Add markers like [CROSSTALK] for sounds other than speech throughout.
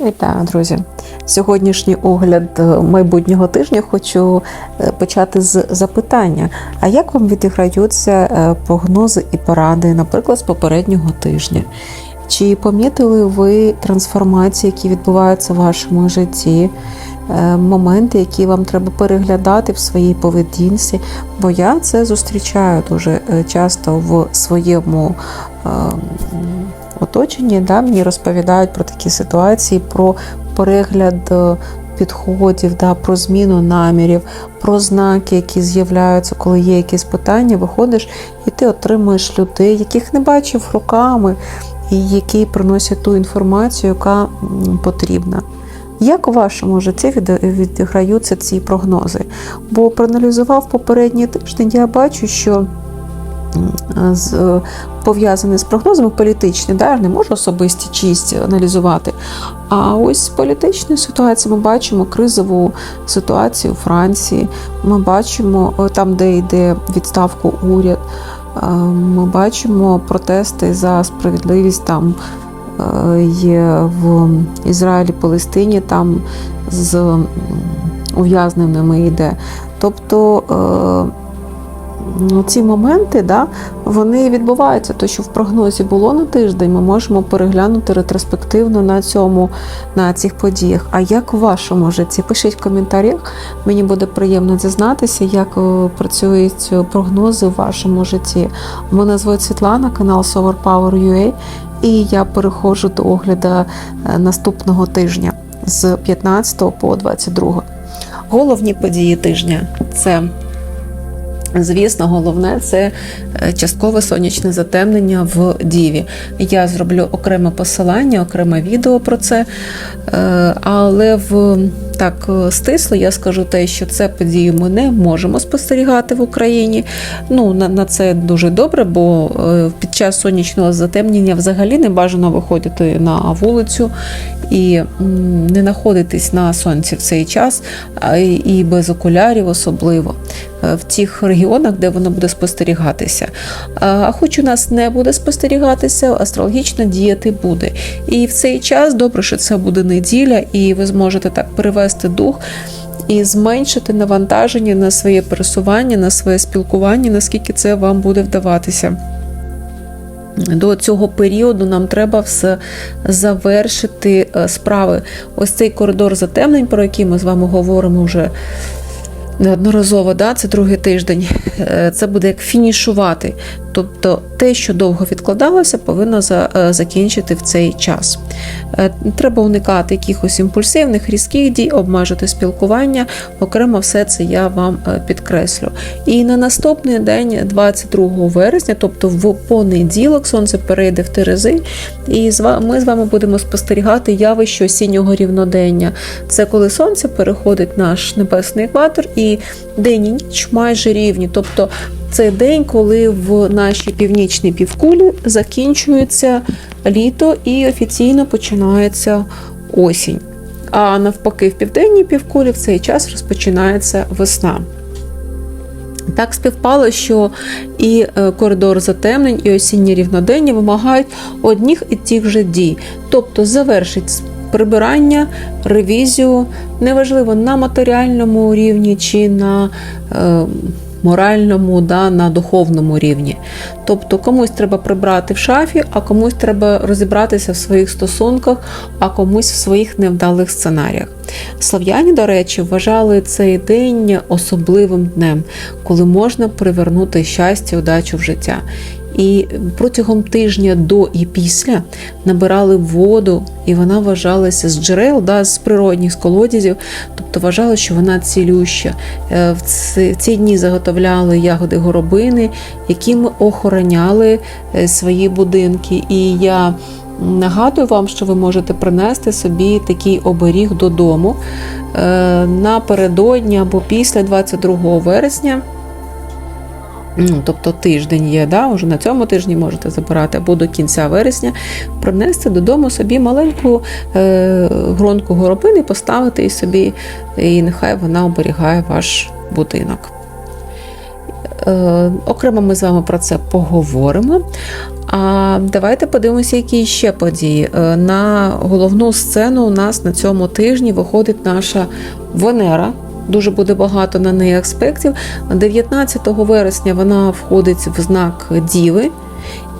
Вітаю, друзі! Сьогоднішній огляд е, майбутнього тижня хочу е, почати з запитання: а як вам відіграються е, прогнози і поради, наприклад, з попереднього тижня? Чи помітили ви трансформації, які відбуваються в вашому житті? Моменти, які вам треба переглядати в своїй поведінці, бо я це зустрічаю дуже часто в своєму оточенні. Да, мені розповідають про такі ситуації, про перегляд е, підходів, да, про зміну намірів, про знаки, які з'являються, коли є якісь питання, виходиш і ти отримуєш людей, яких не бачив руками, і які приносять ту інформацію, яка потрібна. Як у вашому житті відіграються ці прогнози? Бо проаналізував попередній тиждень, я бачу, що пов'язані з прогнозами політичні, да, я не можу особисті чиїсь аналізувати. А ось з політичної ситуації ми бачимо кризову ситуацію у Франції. Ми бачимо е, там, де йде відставку уряд. е, Ми бачимо протести за справедливість там е, є в Ізраїлі, Палестині, там з ув'язненими йде. Тобто ці моменти, да, вони відбуваються. То, що в прогнозі було на тиждень, ми можемо переглянути ретроспективно на цьому, на цих подіях. А як в вашому житті? Пишіть в коментарях. Мені буде приємно дізнатися, як е, працюють прогнози в вашому житті. Мене звуть Світлана, канал Solar і я переходжу до огляду е, наступного тижня з 15 по 22. Головні події тижня це Звісно, головне це е, часткове сонячне затемнення в Діві. Я зроблю окреме посилання, окреме відео про це. Е, Але в так е, стисло я скажу те, що це подію ми не можемо спостерігати в Україні. Ну, на, на це дуже добре, бо під час сонячного затемнення взагалі не бажано виходити на вулицю і не знаходитись на сонці в цей час, і- без окулярів особливо в тих регіонах, де воно буде спостерігатися. А а хоч у нас не буде спостерігатися, астрологічно діяти буде. І в цей час добре, що це буде неділя, і ви зможете так перевести дух. І зменшити навантаження на своє пересування, на своє спілкування, наскільки це вам буде вдаватися. До цього періоду нам треба все завершити е, справи. Ось цей коридор затемнень, про який ми з вами говоримо вже неодноразово, да, це другий тиждень. Е, Це буде як фінішувати. Тобто те, що довго відкладалося, повинно е, закінчити в цей час. Е, Треба уникати якихось імпульсивних, різких дій, обмежити спілкування. Окремо все це я вам е, підкреслю. І на наступний день, 22 вересня, тобто в понеділок, сонце перейде в Терези, і ми з вами будемо спостерігати явище осіннього рівнодення. Це коли сонце переходить наш небесний екватор, і день і ніч майже рівні. Тобто це день, коли в нашій північній півкулі закінчується літо і офіційно починається осінь. А навпаки, в південній півкулі в цей час розпочинається весна. Так співпало, що і е, коридор затемнень, і осінні рівнодення вимагають одних і тих же дій, тобто завершить прибирання, ревізію, неважливо на матеріальному рівні чи на е, моральному, да, на духовному рівні. Тобто комусь треба прибрати в шафі, а комусь треба розібратися в своїх стосунках, а комусь в своїх невдалих сценаріях. Слов'яні, до речі, вважали цей день особливим днем, коли можна привернути щастя, удачу в життя. І протягом тижня до і після набирали воду, і вона вважалася з джерел, да, з природних з колодязів, тобто вважали, що вона цілюща. Е, В ці, дні заготовляли ягоди горобини, якими охороняли е, свої будинки. І я Нагадую вам, що ви можете принести собі такий оберіг додому е, напередодні або після 22 вересня. Тобто тиждень є, да? вже на цьому тижні можете забирати або до кінця вересня, принести додому собі маленьку е, гронку горобини, поставити її собі, і нехай вона оберігає ваш будинок. Е, окремо ми з вами про це поговоримо. А давайте подивимося, які ще події. Е, На головну сцену у нас на цьому тижні виходить наша Венера. Дуже буде багато на неї аспектів. 19 вересня вона входить в знак Діви,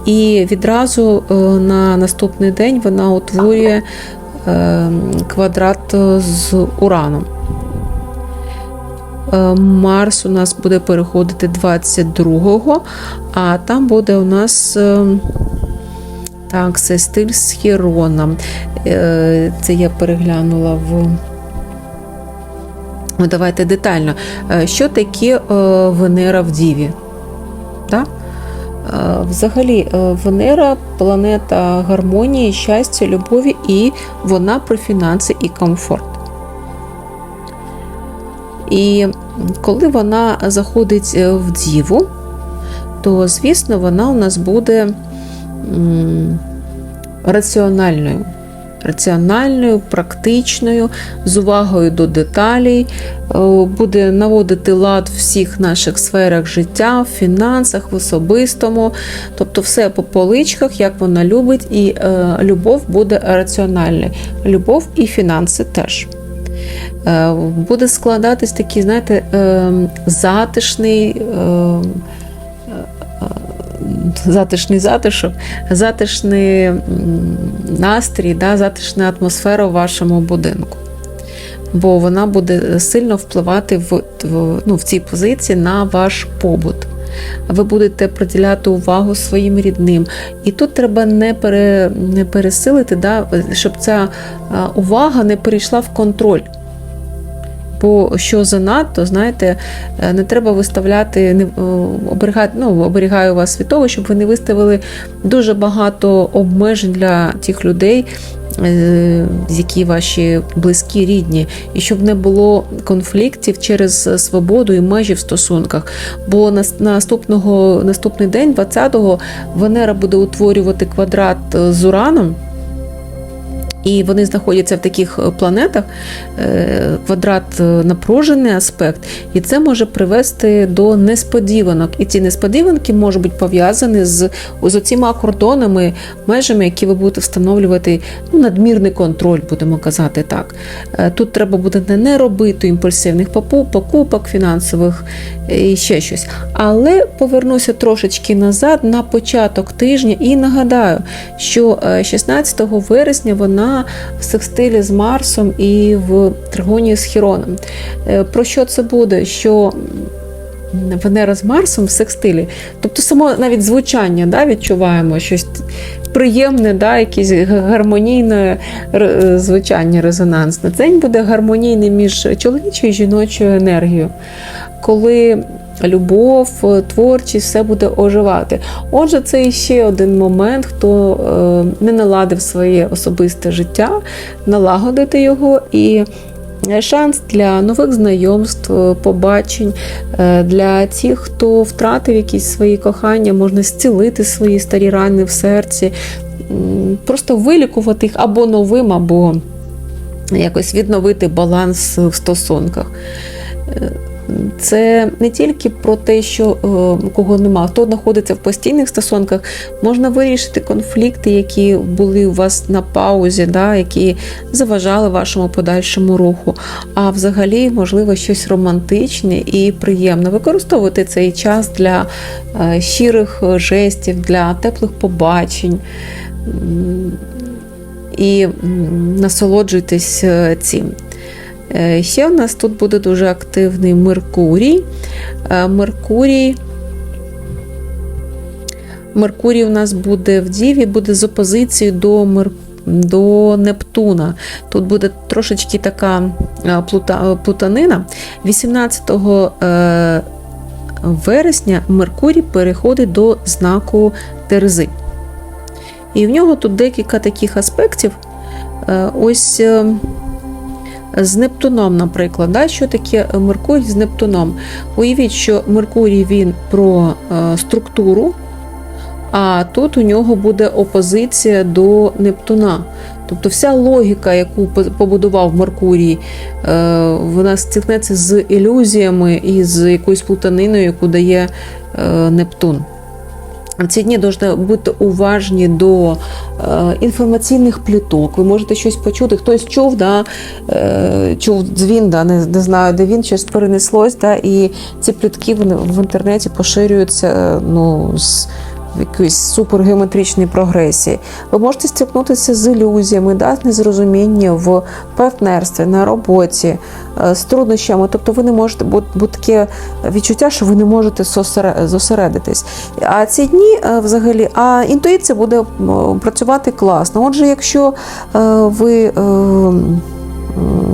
і відразу е, на наступний день вона утворює е, квадрат з Ураном. Е, Марс у нас буде переходити 22-го, а там буде у нас е, так, це стиль з Хіроном. Е, Це я переглянула в. Ну, давайте детально. Е, Що таке е, Венера в Діві? Да? Е, Взагалі, Венера планета гармонії, щастя, любові, і вона про фінанси і комфорт. І коли вона заходить в Діву, то, звісно, вона у нас буде раціональною. Раціональною, практичною, з увагою до деталей, е, буде наводити лад в всіх наших сферах життя, в фінансах, в особистому, тобто все по поличках, як вона любить, і е, любов буде раціональною. Любов і фінанси теж. Е, Буде складатись такий, знаєте, е, затишний. Затишний затишок, затишний настрій, да, затишна атмосфера в вашому будинку. Бо вона буде сильно впливати в, в, ну, в цій позиції на ваш побут. Ви будете приділяти увагу своїм рідним. І тут треба не пере, не пересилити, да, щоб ця увага не перейшла в контроль. Бо що занадто, знаєте, е, не треба виставляти, не е, оберігати, ну, оберігаю вас від того, щоб ви не виставили дуже багато обмежень для тих людей, е, які ваші близькі, рідні, і щоб не було конфліктів через свободу і межі в стосунках. Бо нас- наступного наступний день, 20-го, Венера буде утворювати квадрат з Ураном. І вони знаходяться в таких е, планетах, е, квадрат е, напружений аспект, і це може привести до несподіванок. І ці несподіванки можуть бути пов'язані з, з оціма кордонами, межами, які ви будете встановлювати ну, надмірний контроль, будемо казати так. Тут треба буде не робити імпульсивних покупок фінансових і ще щось. Але повернуся трошечки назад на початок тижня і нагадаю, що е, 16 вересня вона в секстилі з Марсом і в тригонії з Хіроном. Е, Про що це буде? Що Венера з Марсом в секстилі. Тобто само навіть звучання да, відчуваємо щось приємне, да, якесь гармонійне звучання резонансне. День буде гармонійний між чоловічою і жіночою енергією. Коли любов, творчість, все буде оживати. Отже, це ще один момент, хто е, не наладив своє особисте життя, налагодити його і. Шанс для нових знайомств, е, побачень, е, для тих, хто втратив якісь свої кохання, можна зцілити свої старі рани в серці, просто вилікувати їх або новим, або якось відновити баланс в стосунках. Е, Це не тільки про те, що е, кого нема, хто знаходиться в постійних стосунках, можна вирішити конфлікти, які були у вас на паузі, да, які заважали вашому подальшому руху. А взагалі, можливо, щось романтичне і приємне. Використовувати цей час для е, щирих жестів, для теплих побачень. І насолоджуйтесь е, цим. Е, Ще у нас тут буде дуже активний Меркурій. Е, Меркурій. Меркурій у нас буде в Діві, буде з опозицією до Мер... до Нептуна. Тут буде трошечки така е, плута... плутанина. 18 е, вересня Меркурій переходить до знаку Терези. І в нього тут декілька таких аспектів. Ось з Нептуном, наприклад, да? що таке Меркурій з Нептуном? Уявіть, що Меркурій він про е, структуру, а тут у нього буде опозиція до Нептуна. Тобто вся логіка, яку по- побудував Меркурій, е, вона стикнеться з ілюзіями і з якоюсь плутаниною, яку дає е, Нептун. Ці дні повинні бути уважні до е, інформаційних пліток. Ви можете щось почути. Хтось чув, да, е, чув дзвін, да, не, не знаю, де він щось перенеслось, да, і ці плітки в, в інтернеті поширюються е, ну, з в якоїсь супергеометричній прогресії. Ви можете стикнутися з ілюзіями, да, з незрозумінням в партнерстві, на роботі, е, з труднощами. Тобто ви не можете бути, таке відчуття, що ви не можете зосередитись. А ці дні е, взагалі, а інтуїція буде працювати класно. Отже, якщо е, ви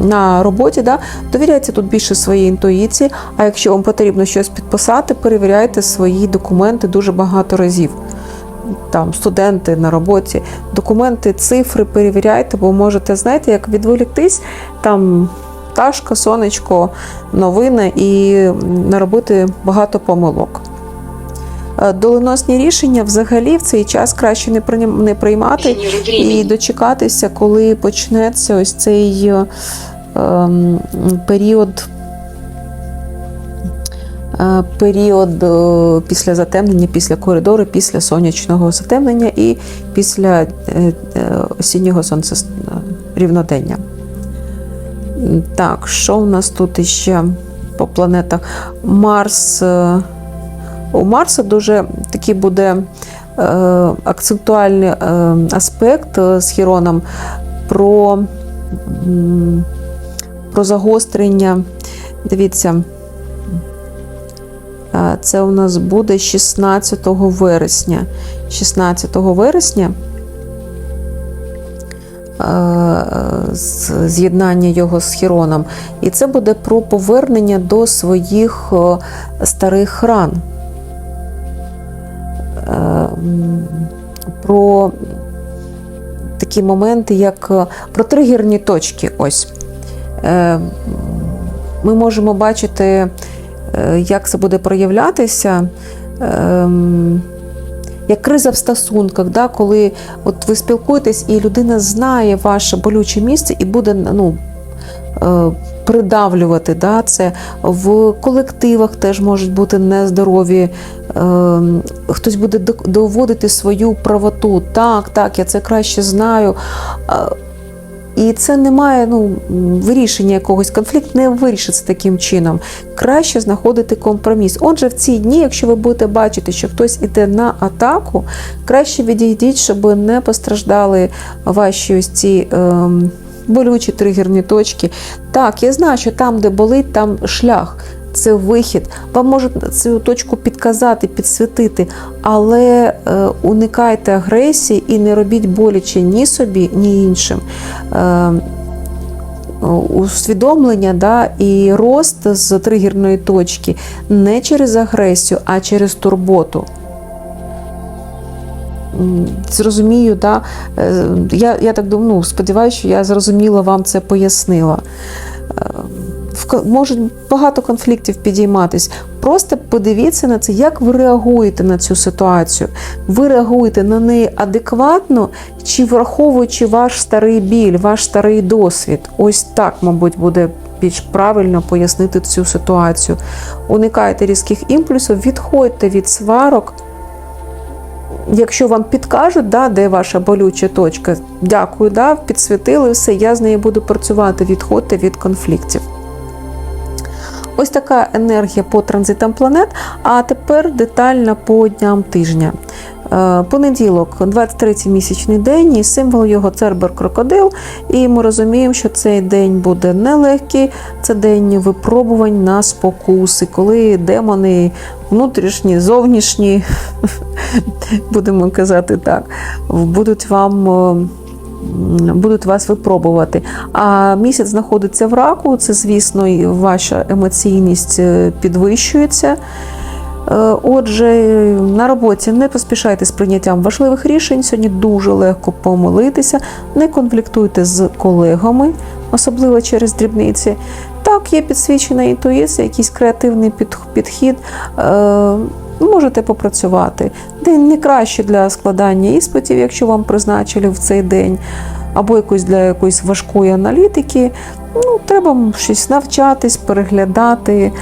на роботі, да, довіряйте тут більше своїй інтуїції. А якщо вам потрібно щось підписати, перевіряйте свої документи дуже багато разів. Там студенти на роботі, документи, цифри перевіряйте, бо можете, знаєте, як відволіктись, там пташка, сонечко, новини і наробити багато помилок. Е, Доленосні рішення взагалі в цей час краще не приймати і дочекатися, коли почнеться ось цей е, ем, період. е, Період після затемнення, після коридору, після сонячного затемнення і після осіннього сонця рівнодення. Так, що у нас тут іще по планетах? Марс. У Марса дуже такий буде е, акцентуальний е, аспект е, з Хіроном про, про загострення. Дивіться, це у нас буде 16 вересня. 16 вересня з'єднання його з Хіроном. І це буде про повернення до своїх старих ран. Е, м, Про такі моменти, як е, про тригерні точки. Ось. Е, Ми можемо бачити, е, як це буде проявлятися. Ем, Як криза в стосунках, да, коли от ви спілкуєтесь, і людина знає ваше болюче місце і буде ну, придавлювати да, це. В колективах теж можуть бути нездорові. е, Хтось буде доводити свою правоту. Так, так, я це краще знаю. І це не має ну, вирішення якогось конфлікт не вирішиться таким чином. Краще знаходити компроміс. Отже, в ці дні, якщо ви будете бачити, що хтось іде на атаку, краще відійдіть, щоб не постраждали ваші ось ці. Ем, Болючі тригерні точки. Так, я знаю, що там, де болить, там шлях, це вихід. Вам можуть цю точку підказати, підсвітити, але е, уникайте агресії і не робіть боляче ні собі, ні іншим. Е, усвідомлення да, і рост з тригерної точки не через агресію, а через турботу. Зрозумію, да? Е, я, я так думаю, ну, сподіваюся, що я зрозуміла вам це пояснила. Е, Можуть багато конфліктів підійматись. Просто подивіться на це, як ви реагуєте на цю ситуацію. Ви реагуєте на неї адекватно, чи враховуючи ваш старий біль, ваш старий досвід. Ось так, мабуть, буде більш правильно пояснити цю ситуацію. Уникайте різких імпульсів, відходьте від сварок. Якщо вам підкажуть, да, де ваша болюча точка, дякую, да, підсвітили все, я з нею буду працювати, відходьте від конфліктів. Ось така енергія по транзитам планет. А тепер детально по дням тижня. Е, Понеділок, 23-й місячний день, і символ його цербер крокодил. І ми розуміємо, що цей день буде нелегкий, це день випробувань на спокуси, коли демони внутрішні, зовнішні, [LAUGHS] будемо казати так, будуть вам. е, Будуть вас випробувати. А місяць знаходиться в раку, це, звісно, ваша емоційність е, підвищується. Е, Отже, на роботі не поспішайте з прийняттям важливих рішень. Сьогодні дуже легко помилитися, не конфліктуйте з колегами, особливо через дрібниці. Так, є підсвічена інтуїція, якийсь креативний підхід. Е, Можете попрацювати. День не краще для складання іспитів, якщо вам призначили в цей день. або якось для якоїсь важкої аналітики, ну, треба щось навчатись, переглядати.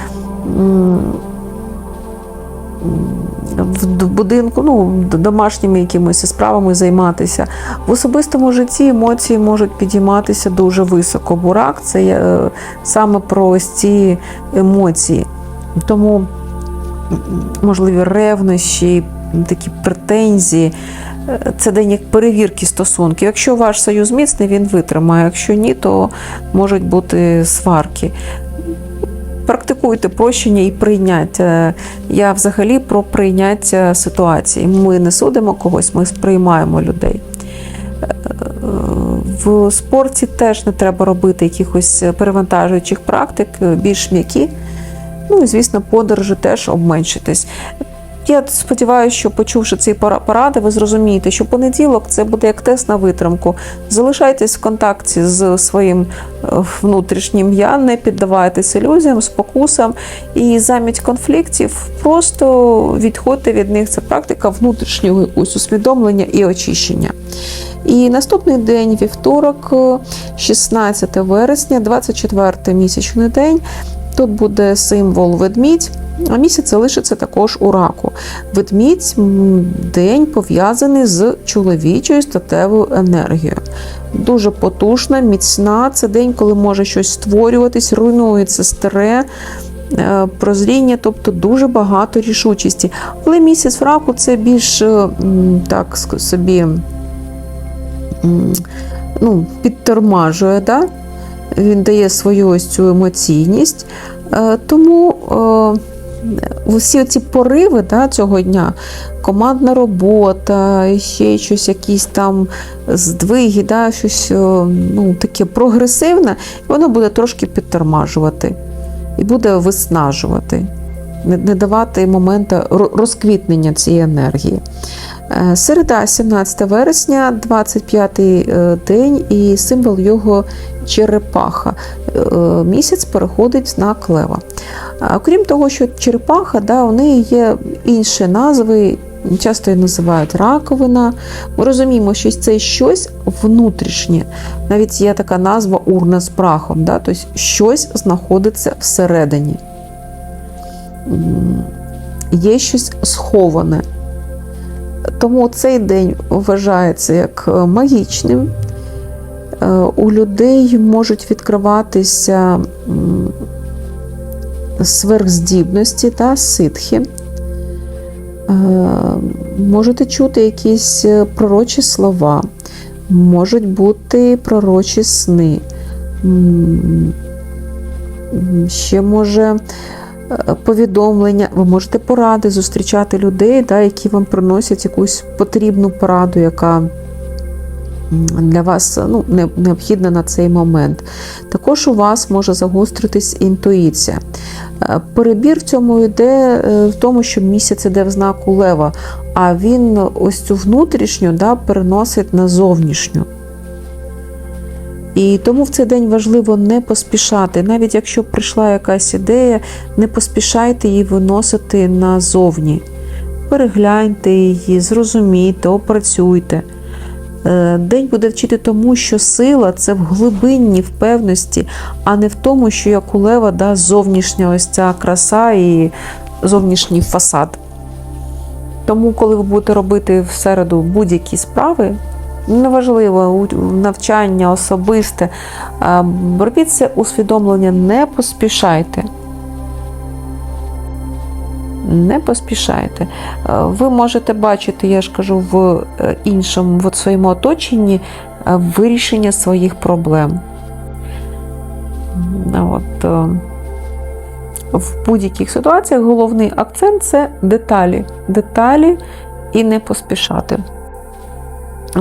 В будинку, ну, домашніми якимись справами займатися. В особистому житті емоції можуть підійматися дуже високо. Бурак це е, саме про ось ці емоції. Тому можливі ревнощі, такі претензії. Е, Це день як перевірки стосунків. Якщо ваш союз міцний, він витримає. Якщо ні, то можуть бути сварки. Практикуйте прощення і прийняття. Я взагалі про прийняття ситуації. Ми не судимо когось, ми сприймаємо людей. Е, В спорті теж не треба робити якихось перевантажуючих практик, більш м'які. Ну і звісно, подорожі теж обменшитись. Я сподіваюся, що почувши ці пора- поради, ви зрозумієте, що понеділок це буде як тест на витримку. Залишайтесь в контакті з своїм е, внутрішнім я, не піддавайтесь ілюзіям, спокусам і замість конфліктів просто відходьте від них. Це практика внутрішнього якогось усвідомлення і очищення. І наступний день, вівторок, е, 16 вересня, 24 місячний день. Тут буде символ ведмідь. А місяць залишиться також у раку. Ведмідь день пов'язаний з чоловічою статевою енергією. Дуже потужна, міцна. Це день, коли може щось створюватись, руйнується старе. е, Прозріння, тобто дуже багато рішучості. Але місяць в раку це більш е, так собі ну, підтормажує. Да? Він дає свою ось цю емоційність. Е, Тому е, всі ці пориви да, цього дня, командна робота, ще щось, якісь там здвиги, да, щось е, ну, таке прогресивне, воно буде трошки підтормажувати і буде виснажувати, не давати моменту розквітнення цієї енергії. Е, Середа, 17 вересня, 25-й е, день, і символ його черепаха. Е, Місяць переходить в знак лева. А Крім того, що черепаха, да, у неї є інші назви, часто її називають раковина. Ми розуміємо, що це щось внутрішнє. Навіть є така назва урна з прахом, да, тобто щось знаходиться всередині. Є щось сховане. Тому цей день вважається як е, магічним. Е, У людей можуть відкриватися сверхздібності та ситхи. Е, Можете чути якісь пророчі слова, можуть бути пророчі сни. Ще може повідомлення, ви можете поради зустрічати людей, да, які вам приносять якусь потрібну пораду, яка для вас ну, необхідна на цей момент. Також у вас може загостритись інтуїція. Е, Перебір в цьому йде е, в тому, що місяць іде в знаку лева, а він ось цю внутрішню да, переносить на зовнішню. І тому в цей день важливо не поспішати. Навіть якщо прийшла якась ідея, не поспішайте її виносити назовні. Перегляньте її, зрозумійте, опрацюйте. Е, День буде вчити тому, що сила це в глибинній впевності, а не в тому, що як у лева да, зовнішня ось ця краса і зовнішній фасад. Тому, коли ви будете робити в середу будь-які справи, неважливо, навчання особисте, робіть це усвідомлення, не поспішайте. Не поспішайте. Ви можете бачити, я ж кажу, в е, іншому, в своєму оточенні е, вирішення своїх проблем. От, е, в будь-яких ситуаціях головний акцент це деталі. Деталі і не поспішати.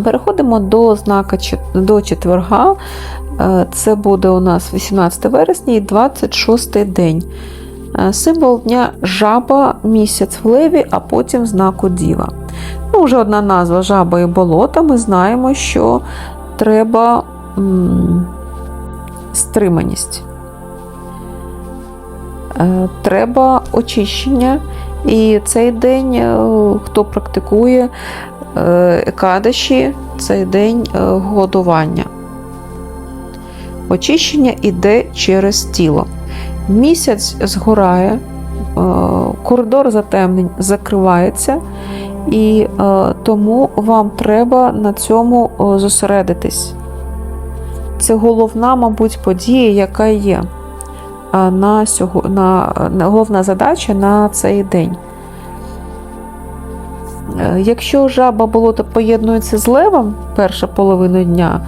Переходимо до знака до четверга. Е, Це буде у нас 18 вересня і 26 день. Е, Символ дня жаба, місяць в леві, а потім знаку діва. Ну, вже одна назва жаба і болота. Ми знаємо, що треба м, стриманість. Е, Треба очищення. І цей день, хто практикує, екадаші це день е, годування. Очищення йде через тіло. Місяць згорає, е, коридор затемнень закривається, і е, тому вам треба на цьому е, зосередитись. Це головна, мабуть, подія, яка є на, сього, на, на головна задача на цей день. Е, Якщо жаба болото поєднується з левом перша половина дня,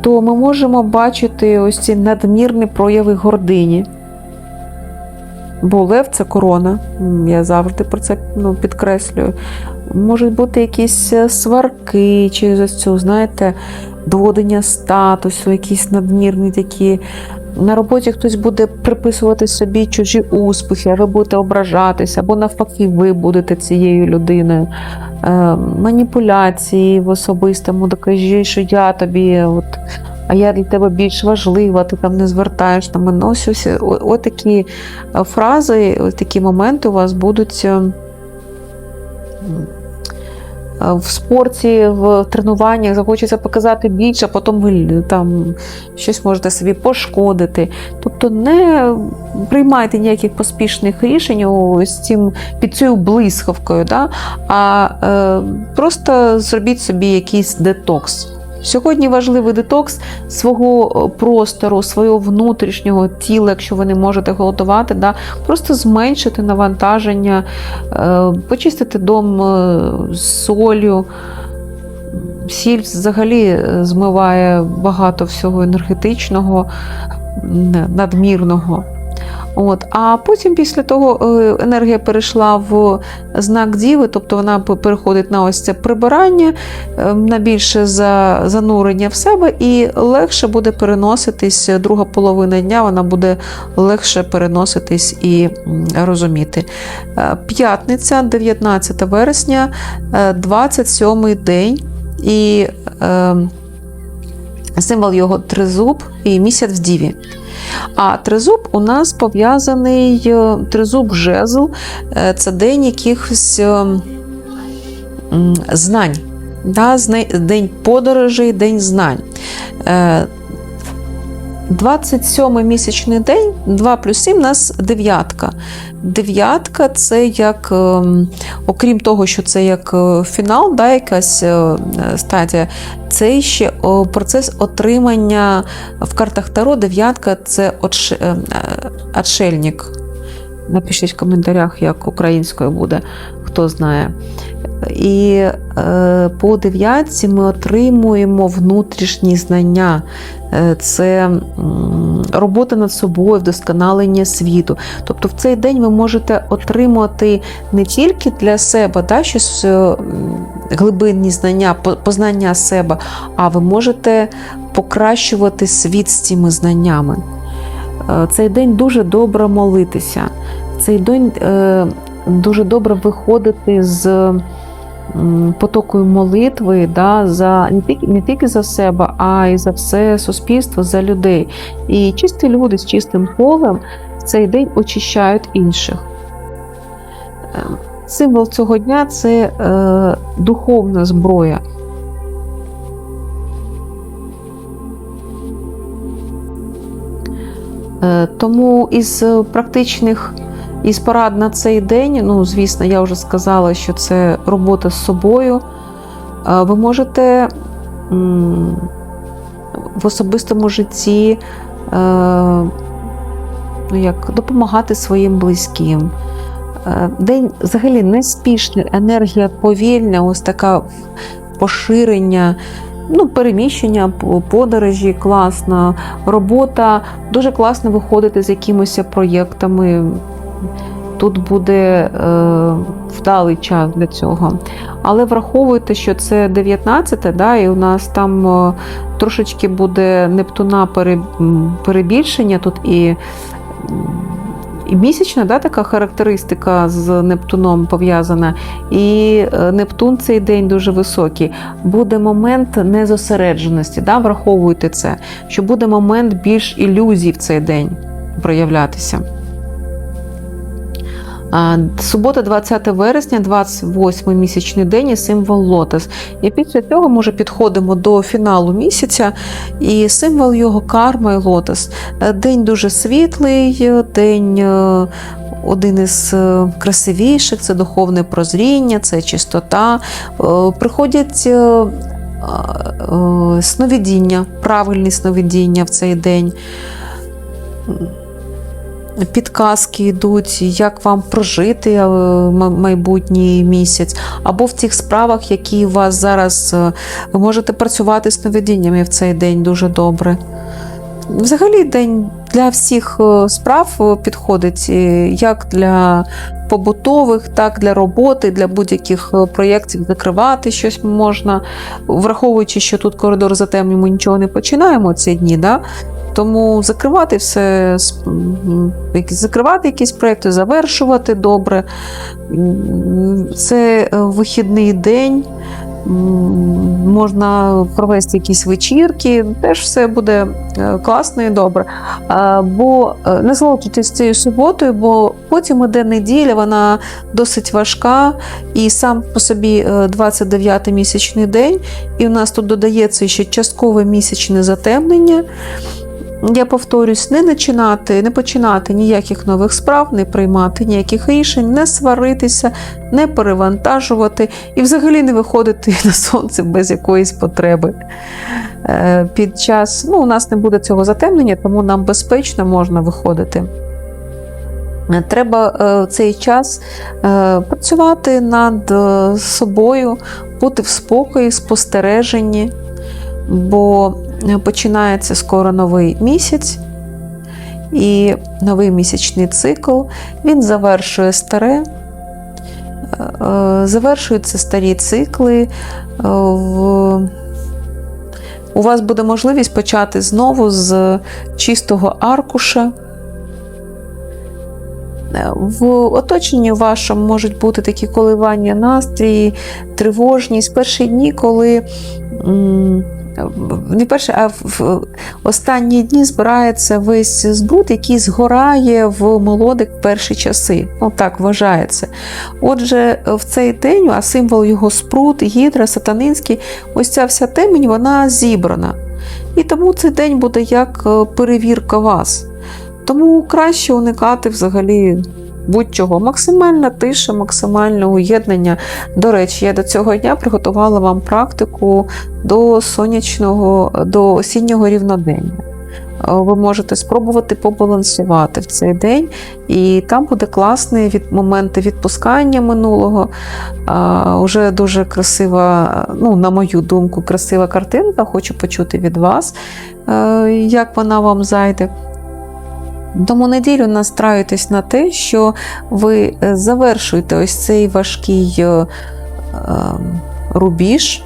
то ми можемо бачити ось ці надмірні прояви гордині. Бо лев це корона, я завжди про це ну, підкреслюю. Можуть бути якісь е, сварки через цю, знаєте, доводення статусу, якісь надмірні такі. На роботі хтось буде приписувати собі чужі успіхи, а ви будете ображатися, або навпаки, ви будете цією людиною. Е, маніпуляції в особистому, докажи, що я тобі, от, а я для тебе більш важлива, ти там не звертаєш на мене. Ось, ось, отакі е, фрази, такі моменти у вас будуть. Е, В спорті, в тренуваннях захочеться показати більше, а потім ви там щось можете собі пошкодити. Тобто не приймайте ніяких поспішних рішень з цим під цією блискавкою, да? а е, просто зробіть собі якийсь детокс. Сьогодні важливий детокс свого е, простору, свого внутрішнього тіла, якщо ви не можете голодувати, да? просто зменшити навантаження, е, почистити дом е, з солью. Сіль взагалі змиває багато всього енергетичного, надмірного. От. А потім після того е, енергія перейшла в знак Діви, тобто вона переходить на ось це прибирання, е, на більше занурення в себе, і легше буде переноситись друга половина дня, вона буде легше переноситись і розуміти. Е, П'ятниця, 19 вересня, е, 27 день. І е, символ його тризуб і місяць в діві. А тризуб у нас пов'язаний е, тризуб жезл е, це день якихось е, знань. День подорожей, день знань. Е, 27 місячний день, 2 плюс 7 у нас дев'ятка. Дев'ятка це як, ем, окрім того, що це як е, фінал, да, якась е, стадія, це ще процес отримання в картах Таро. Дев'ятка це е, отшельник. Напишіть в коментарях, як українською буде, хто знає. І по дев'ятці ми отримуємо внутрішні знання. Е, Це робота над собою, вдосконалення світу. Тобто в цей день ви можете отримати не тільки для себе да, щось е, глибинні знання, познання себе, а ви можете покращувати світ з цими знаннями. Е, Цей день дуже добре молитися. Цей день дуже добре виходити з потокою молитви да, за, не, тільки, не тільки за себе, а й за все суспільство, за людей. І чисті люди з чистим полем в цей день очищають інших. Е, Символ цього дня це е, духовна зброя. Е, Тому із практичних із порад на цей день, ну, звісно, я вже сказала, що це робота з собою. Е, Ви можете в особистому житті е, ну, як, допомагати своїм близьким. Е, День взагалі неспішний, енергія повільна, ось така поширення, ну, переміщення, подорожі класно, робота. Дуже класно виходити з якимись проєктами. Тут буде е, вдалий час для цього. Але враховуйте, що це 19, да, і у нас там е, трошечки буде Нептуна перебільшення тут і. І місячна да, така характеристика з Нептуном пов'язана. І е, Нептун цей день дуже високий. Буде момент незосередженості, да, враховуйте це, що буде момент більш ілюзій в цей день проявлятися. Субота, 20 вересня, 28 місячний день і символ лотос. І після цього ми вже підходимо до фіналу місяця, і символ його карма і лотос. Е, День дуже світлий, е, день. е, Один із красивіших це духовне прозріння, це чистота. Приходять сновидіння, правильні сновидіння в цей день. Підказки йдуть, як вам прожити е, майбутній місяць, або в тих справах, які у вас зараз е, ви можете працювати з сновидіннями в цей день дуже добре. Взагалі, день для всіх е, справ підходить як для побутових, так для роботи, для будь-яких проєктів закривати щось можна, враховуючи, що тут коридор затемнює, ми нічого не починаємо ці дні. Да? Тому закривати все, закривати якісь проєкти, завершувати добре. Це е, вихідний день. Можна провести якісь вечірки, теж все буде е, класно і добре. Бо е, насолоджуйтесь цією суботою, бо потім іде неділя, вона досить важка, і сам по собі 29-й місячний день, і в нас тут додається ще часткове місячне затемнення. Я повторюсь, не починати, не починати ніяких нових справ, не приймати ніяких рішень, не сваритися, не перевантажувати і взагалі не виходити [LAUGHS] на сонце без якоїсь потреби. Е, Під час ну, у нас не буде цього затемнення, тому нам безпечно можна виходити. Е, Треба е, в цей час працювати над собою, бути в спокої, спостереженні, бо починається скоро новий місяць і новий місячний цикл. Він завершує старе, е, е, завершуються старі цикли. е, У вас буде можливість почати знову з чистого аркуша. В оточенні вашому можуть бути такі коливання настрій, тривожність. Перші дні, коли не перші, а в останні дні збирається весь збут, який згорає в молодих перші часи. Ну так вважається. Отже, в цей день, а символ його спрут, гідра, сатанинський, ось ця вся темень, вона зібрана. І тому цей день буде як е, перевірка вас. Тому краще уникати взагалі будь-чого. Максимальна тиша, максимальне уєднання. До речі, я до цього дня приготувала вам практику до сонячного, до осіннього рівнодення. Е, Ви можете спробувати побалансувати в цей день, і там буде класний від моменти відпускання минулого. А, Уже дуже красива, ну, на мою думку, красива картинка. Хочу почути від вас, е, як вона вам зайде. Тому неділю настраюйтесь на те, що ви е, завершуєте ось цей важкий е, е, рубіж.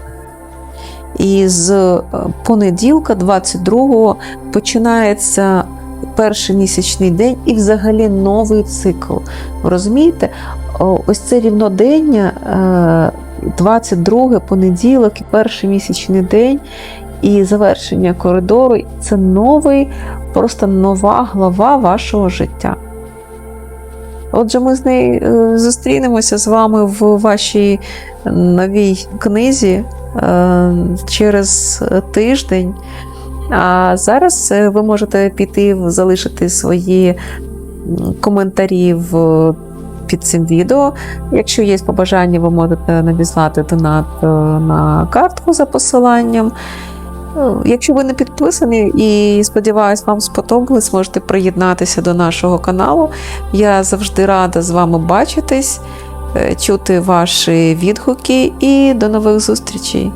І з е, понеділка, 22-го, починається перший місячний день і взагалі новий цикл. Розумієте? Ось це рівнодення, е, 22 понеділок і перший місячний день, і завершення коридору це новий, просто нова глава вашого життя. Отже, ми з нею е, зустрінемося з вами в вашій новій книзі е, через тиждень. А зараз е, ви можете піти залишити свої коментарі в, під цим відео. Якщо є побажання, ви можете надіслати донат на картку за посиланням. Ну, Якщо ви не підписані і сподіваюсь, вам сподобалось, можете приєднатися до нашого каналу. Я завжди рада з вами бачитись, е, чути ваші відгуки і до нових зустрічей.